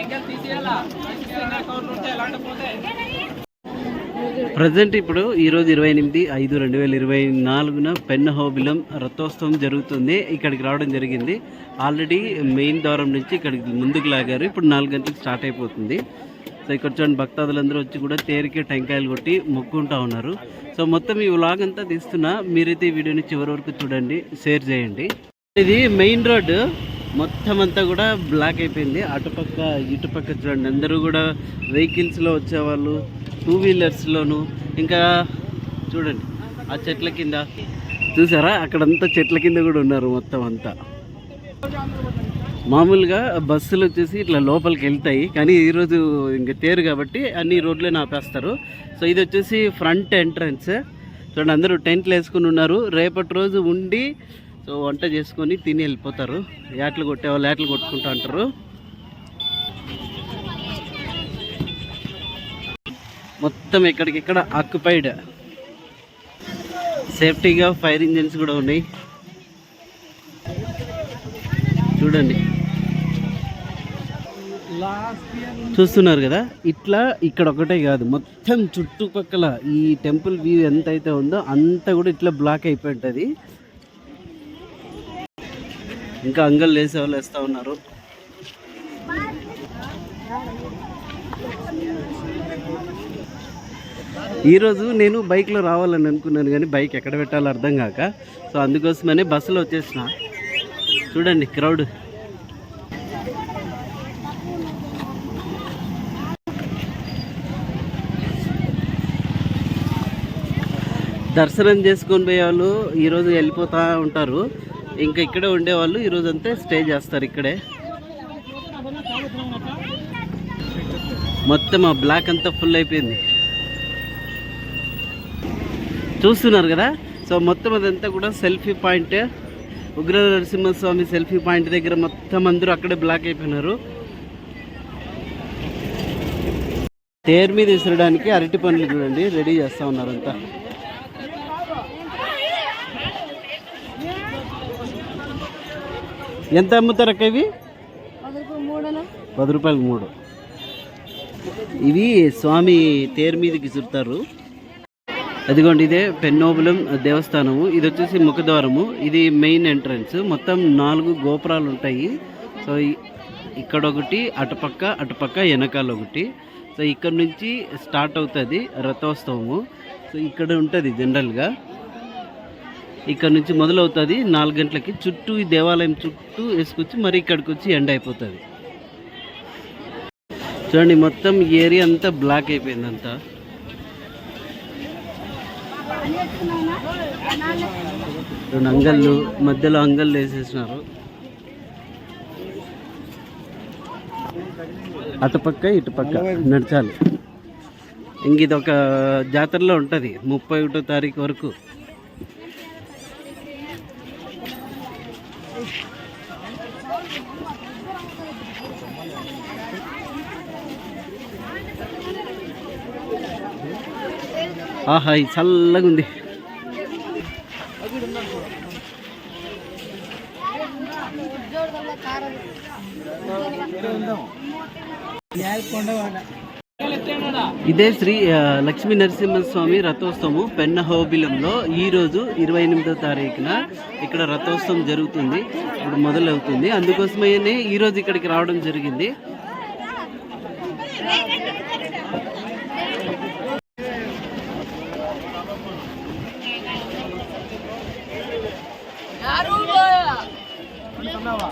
ఎక్కడ తీసేయాలా అకౌంట్ ఉంటే ఎలాంటి పోతే ప్రజెంట్ ఇప్పుడు ఈరోజు ఇరవై ఎనిమిది ఐదు రెండు వేల ఇరవై నాలుగున పెన్న హోబిలం రథోత్సవం జరుగుతుంది. ఇక్కడికి రావడం జరిగింది. ఆల్రెడీ మెయిన్ ద్వారం నుంచి ఇక్కడికి ముందుకు లాగారు. ఇప్పుడు నాలుగు గంటలకు స్టార్ట్ అయిపోతుంది. సో ఇక్కడ చూడండి భక్తాదులందరూ వచ్చి కూడా తేరికి టెంకాయలు కొట్టి మొక్కుంటా ఉన్నారు. సో మొత్తం ఈ వ్లాగ్ అంతా తీస్తున్నా. మీరైతే ఈ వీడియోని చివరి వరకు చూడండి షేర్ చేయండి. ఇది మెయిన్ రోడ్ మొత్తం అంతా కూడా బ్లాక్ అయిపోయింది. అటుపక్క ఇటుపక్క చూడండి అందరూ కూడా వెహికల్స్లో వచ్చేవాళ్ళు. టూ వీలర్స్లోను ఇంకా చూడండి ఆ చెట్ల కింద. చూసారా? అక్కడంతా చెట్ల కింద కూడా ఉన్నారు మొత్తం అంతా. మామూలుగా బస్సులు వచ్చేసి ఇట్లా లోపలికి వెళ్తాయి కానీ ఈరోజు ఇంకా తేరు కాబట్టి అన్ని రోడ్లే ఆపేస్తారు సో ఇది వచ్చేసి ఫ్రంట్ ఎంట్రన్స్. చూడండి అందరూ టెంట్లు వేసుకుని ఉన్నారు. రేపటి రోజు ఉండి సో వంట చేసుకొని తిని వెళ్ళిపోతారు. యాట్లు కొట్టే వాళ్ళు యాట్లు కొట్టుకుంటూ అంటారు మొత్తం ఎక్కడికిక్కడ ఆక్యుపైడ్ సేఫ్టీగా ఫైర్ ఇంజిన్స్ కూడా ఉన్నాయి. చూడండి. చూస్తున్నారు కదా? ఇట్లా ఇక్కడ ఒకటే కాదు మొత్తం చుట్టుపక్కల ఈ టెంపుల్ వ్యూ ఎంత అయితే ఉందో అంతా కూడా ఇట్లా బ్లాక్ అయిపోయి ఉంటుంది ఇంకా అంగల్ వేసే వాళ్ళు వేస్తూ ఉన్నారు. ఈరోజు నేను బైక్లో రావాలని అనుకున్నాను కానీ బైక్ ఎక్కడ పెట్టాలో అర్థం కాక. సో అందుకోసమనే బస్సులో వచ్చేసిన. చూడండి క్రౌడ్. దర్శనం చేసుకొని పోయేవాళ్ళు ఈరోజు వెళ్ళిపోతూ ఉంటారు. ఇంకా ఇక్కడే ఉండేవాళ్ళు ఈరోజు అంతే స్టే చేస్తారు ఇక్కడే. మొత్తం ఆ బ్లాక్ అంతా ఫుల్ అయిపోయింది. చూస్తున్నారు కదా? సో మొత్తం అదంతా కూడా సెల్ఫీ పాయింట్ ఉగ్ర నరసింహస్వామి సెల్ఫీ పాయింట్ దగ్గర మొత్తం అందరూ అక్కడే బ్లాక్ అయిపోయినారు. తేరు మీద విసరడానికి అరటి పనులు చూడండి రెడీ చేస్తూ ఉన్నారు అంతా. ఎంత అమ్ముతారు అక్క ఇవి? పది రూపాయలకు మూడు. ఇవి స్వామి తేరు మీదకి చుడతారు అదిగోండి ఇదే పెన్నోబులం దేవస్థానము. ఇది వచ్చేసి ముఖద్వారము. ఇది మెయిన్ ఎంట్రన్స్. మొత్తం నాలుగు గోపురాలు ఉంటాయి. సో ఇక్కడ ఒకటి అటుపక్క అటుపక్క వెనకాల ఒకటి సో ఇక్కడ నుంచి స్టార్ట్ అవుతుంది రథోత్సవము. సో ఇక్కడ ఉంటుంది జనరల్గా. ఇక్కడ నుంచి మొదలవుతుంది నాలుగు గంటలకి. చుట్టూ ఈ దేవాలయం చుట్టూ వేసుకొచ్చి మరి ఇక్కడికి వచ్చి ఎండ్ అయిపోతుంది. చూడండి మొత్తం ఏరియా అంతా బ్లాక్ అయిపోయిందంతా. రెండు అంగళ్ళు మధ్యలో అంగళ్ళు వేసేసినారు. అటుపక్క ఇటుపక్క నడచాలి. ఇంక ఇది ఒక జాతరలో ఉంటుంది ముప్పై ఒకటో తారీఖు వరకు. ఆహా ఇది చల్లగా ఉంది ఇదే శ్రీ లక్ష్మీ నరసింహస్వామి రథోత్సవము పెన్నహోబిలంలో ఈ రోజు ఇరవై ఎనిమిదో తారీఖున ఇక్కడ రథోత్సవం జరుగుతుంది. ఇప్పుడు మొదలవుతుంది. అందుకోసమే ఈరోజు ఇక్కడికి రావడం జరిగింది. 女は。